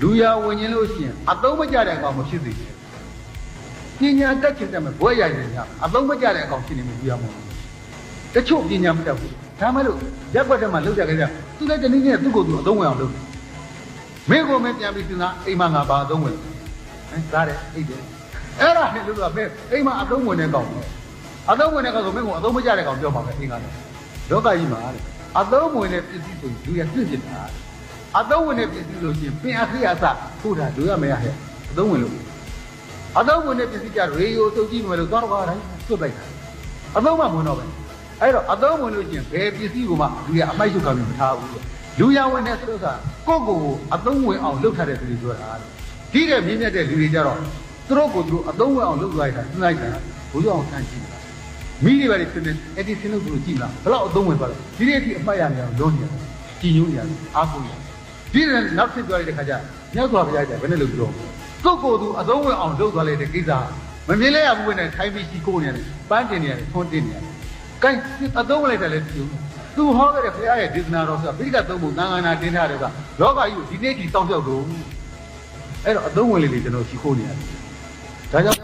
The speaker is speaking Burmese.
လူရဝင်ရင်လို့ရှိရင်အသုံးမကျတဲ့အကောင်မဖြစ်စေဘူးပညာတက်ချင်တယ်မဲ့ဘွဲရိုက်နေကြအသုံးမကျတဲ့အကောင်ဖြစ်နေမှုလူရမဟုတ်ဘူးတချို့ပညာမတတ်ဘူးဒါမှမဟုတ်ရက်ွက်တဲ့မှာလောက်ကြကြသူလည်းတနည်းနဲ့သူ့ကိုယ်သူအသုံးဝင်အောင်လုပ်တယ်မင်းကိုမင်းပြန်ပြီးစဉ်းစားအိမ်မှာငါဘာအသုံးဝင်လဲဟမ်သားတယ်အိတ်တယ်အဲ့ဒါနဲ့လို့ကမင်းအိမ်မှာအသုံးဝင်တဲ့ကောင်အသုံးဝင်တဲ့ကောင်ဆိုမင်းကအသုံးမကျတဲ့ကောင်ပြောပါမယ်အိမ်ကတော့လောကကြီးမှာတဲ့အသုံးဝင်တဲ့ပစ္စည်းဆိုလူရပြည့်ပြစ်တာ အသုံးဝင်တဲ့ပစ္စည်းလို့ရှိရင်ပင်အခရိယာစထို့တာလူရမရဟဲ့အသုံးဝင်လို့အသုံးဝင်တဲ့ပစ္စည်းကြရေယိုတုတ်ကြည့်မယ်လို့သွားတော့တိုင်းသွတ်လိုက်တာအသုံးမှမဝင်တော့ပဲအဲ့တော့အသုံးဝင်လို့ရှိရင်ဘယ်ပစ္စည်းကိုမှလူရအမိုက်ချုပ်ကမထားဘူးလူရဝင်တဲ့ဆိုတော့ကိုယ့်ကိုယ်ကိုအသုံးဝင်အောင်လုပ်ထားတဲ့သူတွေပြောတာဒီတဲ့မြင့်မြတ်တဲ့လူတွေကြတော့သူတို့ကိုယ်သူတို့အသုံးဝင်အောင်လုပ်လိုက်တာသူလိုက်တာဘုရားအောင်ဆန်းကြည့်တာမိတွေပါလေဖြစ်နေအဲ့ဒီစင်းလို့ကိုကြည့်လားဘယ်တော့အသုံးဝင်ပါလဲဒီနေ့အထိအမှတ်ရနေအောင်လုံးနေတယ်ကြည်ညိုနေရတယ်အားကိုးရတယ် ဒီနေ့နောက်ဖြစ်သွားတဲ့ခါကျမြောက်သွားပြရတယ်ဘယ်နဲ့လို့ပြောကိုယ့်ကိုယ်သူအသုံးဝင်အောင်လုပ်သွားလိုက်တဲ့ကိစ္စမမြင်လဲရဘူးနဲ့ထိုင်းပြီးရှိကိုနေတယ်ပန်းတင်နေရတယ်ထွန်းတင်နေရတယ်ကိုင်းအသုံးဝင်လိုက်တယ်လေသူသူဟောခဲ့တဲ့ဘုရားရဲ့ဒေသနာတော်ဆိုတာပိဋကသုံးဖို့သံဃာနာတင်ထားတယ်ကလောကကြီးကိုဒီနေ့ကြီးတောင်းလျှောက်တော့အဲ့တော့အသုံးဝင်လေးတွေကျွန်တော်ရှိခိုးနေရတယ်ဒါကြောင့်